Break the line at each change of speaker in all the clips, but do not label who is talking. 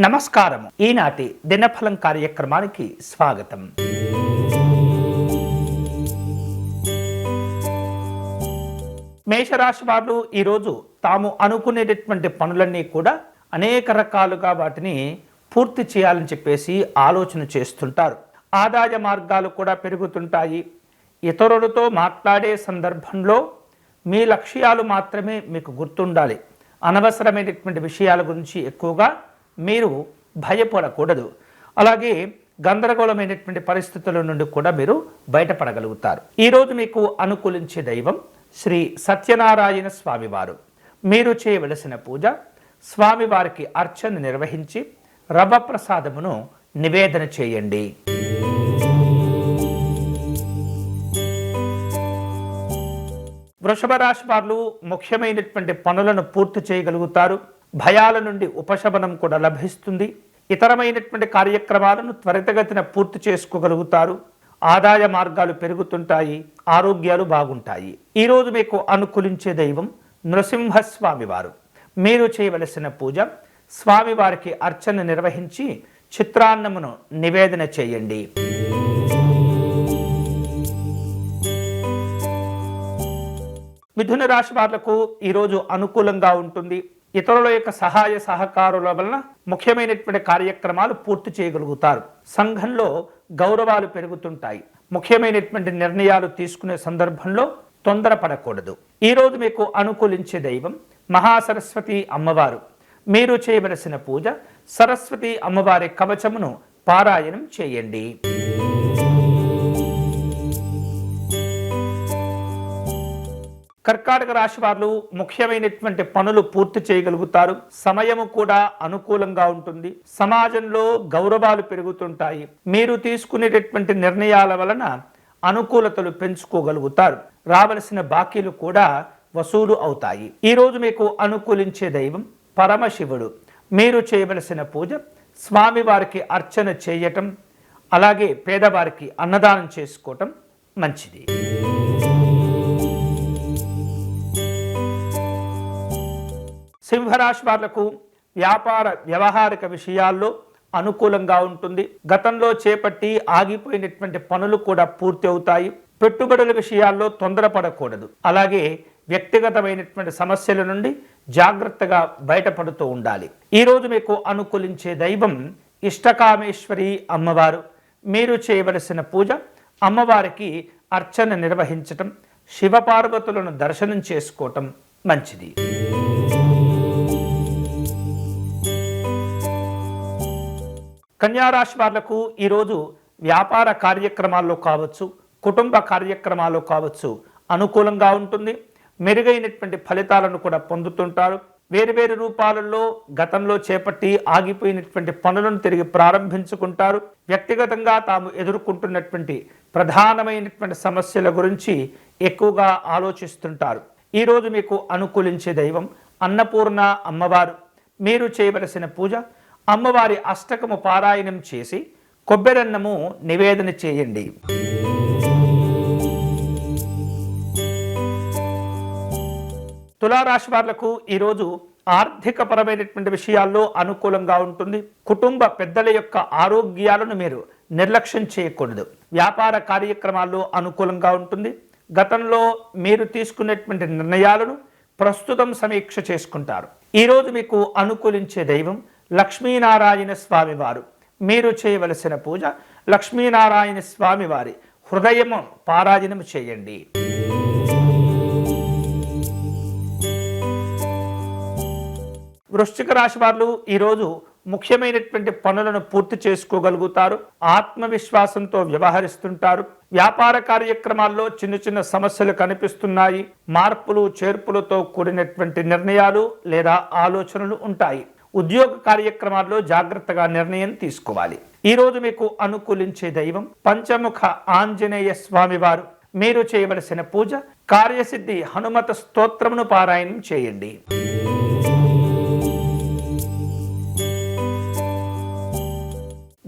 నమస్కారం ఈనాటి దినఫలం కార్యక్రమానికి స్వాగతం. మేషరాశి వారు ఈరోజు తాము అనుకునేటటువంటి పనులన్నీ కూడా అనేక రకాలుగా వాటిని పూర్తి చేయాలని చెప్పేసి ఆలోచన చేస్తుంటారు. ఆదాయ మార్గాలు కూడా పెరుగుతుంటాయి. ఇతరులతో మాట్లాడే సందర్భంలో మీ లక్ష్యాలు మాత్రమే మీకు గుర్తుండాలి. అనవసరమైనటువంటి విషయాల గురించి ఎక్కువగా మీరు భయపడకూడదు. అలాగే గందరగోళమైనటువంటి పరిస్థితుల నుండి కూడా మీరు బయటపడగలుగుతారు. ఈరోజు మీకు అనుకూలించే దైవం శ్రీ సత్యనారాయణ స్వామివారు. మీరు చేయవలసిన పూజ స్వామివారికి అర్చన నిర్వహించి రవ ప్రసాదమును నివేదన చేయండి. వృషభ రాశి వారు ముఖ్యమైనటువంటి పనులను పూర్తి చేయగలుగుతారు. భయాల నుండి ఉపశమనం కూడా లభిస్తుంది. ఇతరమైనటువంటి కార్యక్రమాలను త్వరితగతిన పూర్తి చేసుకోగలుగుతారు. ఆదాయ మార్గాలు పెరుగుతుంటాయి. ఆరోగ్యాలు బాగుంటాయి. ఈరోజు మీకు అనుకూలించే దైవం నృసింహస్వామివారు మీరు చేయవలసిన పూజ స్వామివారికి అర్చన నిర్వహించి చిత్రాన్నమును నివేదన చేయండి. మిథున రాశి వాళ్ళకు ఈరోజు అనుకూలంగా ఉంటుంది. ఇతరుల యొక్క సహాయ సహకారుల వలన ముఖ్యమైనటువంటి కార్యక్రమాలు పూర్తి చేయగలుగుతారు. సంఘంలో గౌరవాలు పెరుగుతుంటాయి. ముఖ్యమైనటువంటి నిర్ణయాలు తీసుకునే సందర్భంలో తొందరపడకూడదు. ఈరోజు మీకు అనుకూలించే దైవం మహాసరస్వతి అమ్మవారు. మీరు చేయవలసిన పూజ సరస్వతి అమ్మవారి కవచమును పారాయణం చేయండి. కర్కాటక రాశి వారు ముఖ్యమైనటువంటి పనులు పూర్తి చేయగలుగుతారు. సమయము కూడా అనుకూలంగా ఉంటుంది. సమాజంలో గౌరవాలు పెరుగుతుంటాయి. మీరు తీసుకునేటటువంటి నిర్ణయాల వలన అనుకూలతలు పెంచుకోగలుగుతారు. రావలసిన బాకీలు కూడా వసూలు అవుతాయి. ఈరోజు మీకు అనుకూలించే దైవం పరమశివుడు. మీరు చేయవలసిన పూజ స్వామివారికి అర్చన చేయటం అలాగే పేదవారికి అన్నదానం చేసుకోవటం మంచిది. సింహరాశి వాళ్ళకు వ్యాపార వ్యవహారిక విషయాల్లో అనుకూలంగా ఉంటుంది. గతంలో చేపట్టి ఆగిపోయినటువంటి పనులు కూడా పూర్తి అవుతాయి. పెట్టుబడుల విషయాల్లో తొందరపడకూడదు. అలాగే వ్యక్తిగతమైనటువంటి సమస్యల నుండి జాగ్రత్తగా బయటపడుతూ ఉండాలి. ఈరోజు మీకు అనుకూలించే దైవం ఇష్టకామేశ్వరి అమ్మవారు. మీరు చేయవలసిన పూజ అమ్మవారికి అర్చన నిర్వహించటం శివపార్వతులను దర్శనం చేసుకోవటం మంచిది. కన్యారాశి వాళ్ళకు ఈరోజు వ్యాపార కార్యక్రమాల్లో కావచ్చు కుటుంబ కార్యక్రమాల్లో కావచ్చు అనుకూలంగా ఉంటుంది. మెరుగైనటువంటి ఫలితాలను కూడా పొందుతుంటారు. వేరువేరు రూపాలలో గతంలో చేపట్టి ఆగిపోయినటువంటి పనులను తిరిగి ప్రారంభించుకుంటారు. వ్యక్తిగతంగా తాము ఎదుర్కొంటున్నటువంటి ప్రధానమైనటువంటి సమస్యల గురించి ఎక్కువగా ఆలోచిస్తుంటారు. ఈరోజు మీకు అనుకూలించే దైవం అన్నపూర్ణ అమ్మవారు. మీరు చేయవలసిన పూజ అమ్మవారి అష్టకము పారాయణం చేసి కొబ్బెరన్నము నివేదన చేయండి. తులారాశి వాళ్ళకు ఈరోజు ఆర్థికపరమైనటువంటి విషయాల్లో అనుకూలంగా ఉంటుంది. కుటుంబ పెద్దల యొక్క ఆరోగ్యాలను మీరు నిర్లక్ష్యం చేయకూడదు. వ్యాపార కార్యక్రమాల్లో అనుకూలంగా ఉంటుంది. గతంలో మీరు తీసుకునేటువంటి నిర్ణయాలను ప్రస్తుతం సమీక్ష చేసుకుంటారు. ఈరోజు మీకు అనుకూలించే దైవం లక్ష్మీనారాయణ స్వామివారు మీరు చేయవలసిన పూజ లక్ష్మీనారాయణ స్వామివారి హృదయము పారాయణం చేయండి. వృశ్చిక రాశి వారు ఈరోజు ముఖ్యమైనటువంటి పనులను పూర్తి చేసుకోగలుగుతారు. ఆత్మవిశ్వాసంతో వ్యవహరిస్తుంటారు. వ్యాపార కార్యక్రమాల్లో చిన్న చిన్న సమస్యలు కనిపిస్తున్నాయి. మార్పులు చేర్పులతో కూడినటువంటి నిర్ణయాలు లేదా ఆలోచనలు ఉంటాయి. ఉద్యోగ కార్యక్రమాల్లో జాగ్రత్తగా నిర్ణయం తీసుకోవాలి. ఈ రోజు మీకు అనుకూలించే దైవం పంచముఖ ఆంజనేయ స్వామి వారు మీరు చేయవలసిన పూజ కార్యసిద్ధి హనుమత స్తోత్రమును పారాయణం చేయండి.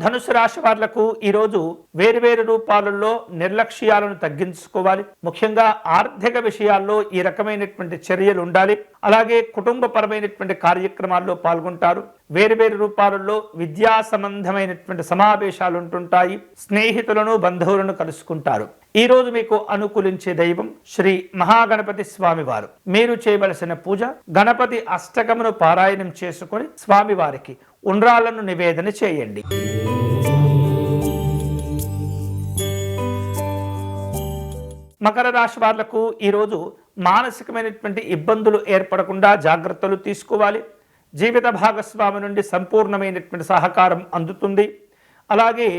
ధనుసు రాశి వాళ్ళకు ఈరోజు వేరువేరు రూపాలలో నిర్లక్ష్యాలను తగ్గించుకోవాలి. ముఖ్యంగా ఆర్థిక విషయాల్లో ఈ రకమైనటువంటి చర్యలు ఉండాలి. అలాగే కుటుంబపరమైనటువంటి కార్యక్రమాల్లో పాల్గొంటారు. వేరువేరు రూపాలలో విద్యా సంబంధమైనటువంటి సమావేశాలు ఉంటుంటాయి. స్నేహితులను బంధువులను కలుసుకుంటారు. ఈ రోజు మీకు అనుకూలించే దైవం శ్రీ మహాగణపతి స్వామివారు. మీరు చేయవలసిన పూజ గణపతి అష్టకమును పారాయణం చేసుకొని స్వామివారికి ఉండ్రాలను నివేదన చేయండి. మకర రాశి వాళ్ళకు ఈరోజు మానసికమైనటువంటి ఇబ్బందులు ఏర్పడకుండా జాగ్రత్తలు తీసుకోవాలి. జీవిత భాగస్వామి నుండి సంపూర్ణమైనటువంటి సహకారం అందుతుంది. అలాగే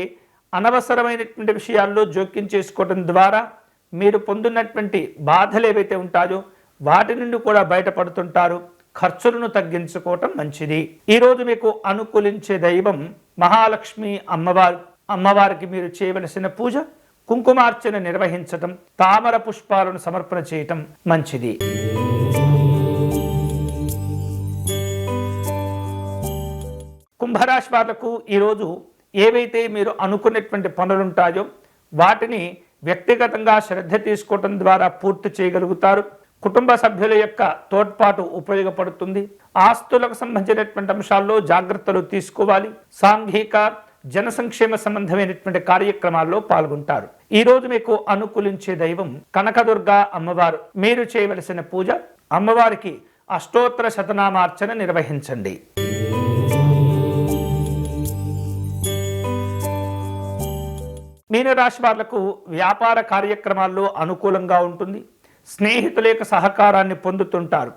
అనవసరమైనటువంటి విషయాల్లో జోక్యం చేసుకోవడం ద్వారా మీరు పొందినటువంటి బాధలు ఏవైతే ఉంటాయో వాటి నుండి కూడా బయటపడుతుంటారు. ఖర్చులను తగ్గించుకోవటం మంచిది. ఈరోజు మీకు అనుకూలించే దైవం మహాలక్ష్మి అమ్మవారు. అమ్మవారికి మీరు చేయవలసిన పూజ కుంకుమార్చన నిర్వహించటం తామర పుష్పాలను సమర్పణ చేయటం మంచిది. కుంభరాశి వాళ్ళకు ఈరోజు ఏవైతే మీరు అనుకున్నటువంటి పనులుంటాయో వాటిని వ్యక్తిగతంగా శ్రద్ధ తీసుకోవటం ద్వారా పూర్తి చేయగలుగుతారు. కుటుంబ సభ్యుల యొక్క తోడ్పాటు ఉపయోగపడుతుంది. ఆస్తులకు సంబంధించినటువంటి అంశాల్లో జాగ్రత్తలు తీసుకోవాలి. సాంఘిక జన సంక్షేమ సంబంధమైనటువంటి కార్యక్రమాల్లో పాల్గొంటారు. ఈ రోజు మీకు అనుకూలించే దైవం కనకదుర్గ అమ్మవారు. మీరు చేయవలసిన పూజ అమ్మవారికి అష్టోత్తర శతనామార్చన నిర్వహించండి. మీనరాశి వాళ్ళకు వ్యాపార కార్యక్రమాల్లో అనుకూలంగా ఉంటుంది. స్నేహితుల యొక్క సహకారాన్ని పొందుతుంటారు.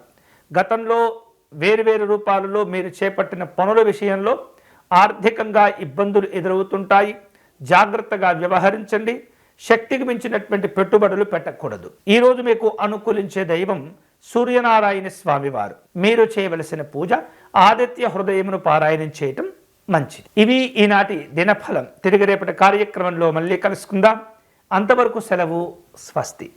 గతంలో వేరువేరు రూపాలలో మీరు చేపట్టిన పనుల విషయంలో ఆర్థికంగా ఇబ్బందులు ఎదురవుతుంటాయి. జాగ్రత్తగా వ్యవహరించండి. శక్తికి మించినటువంటి పెట్టుబడులు పెట్టకూడదు. ఈరోజు మీకు అనుకూలించే దైవం సూర్యనారాయణ స్వామివారు. మీరు చేయవలసిన పూజ ఆదిత్య హృదయమును పారాయణం చేయటం మంచిది. ఇవి ఈనాటి దినఫలం. తిరిగి రేపటి కార్యక్రమంలో మళ్ళీ కలుసుకుందాం. అంతవరకు సెలవు స్వస్తి.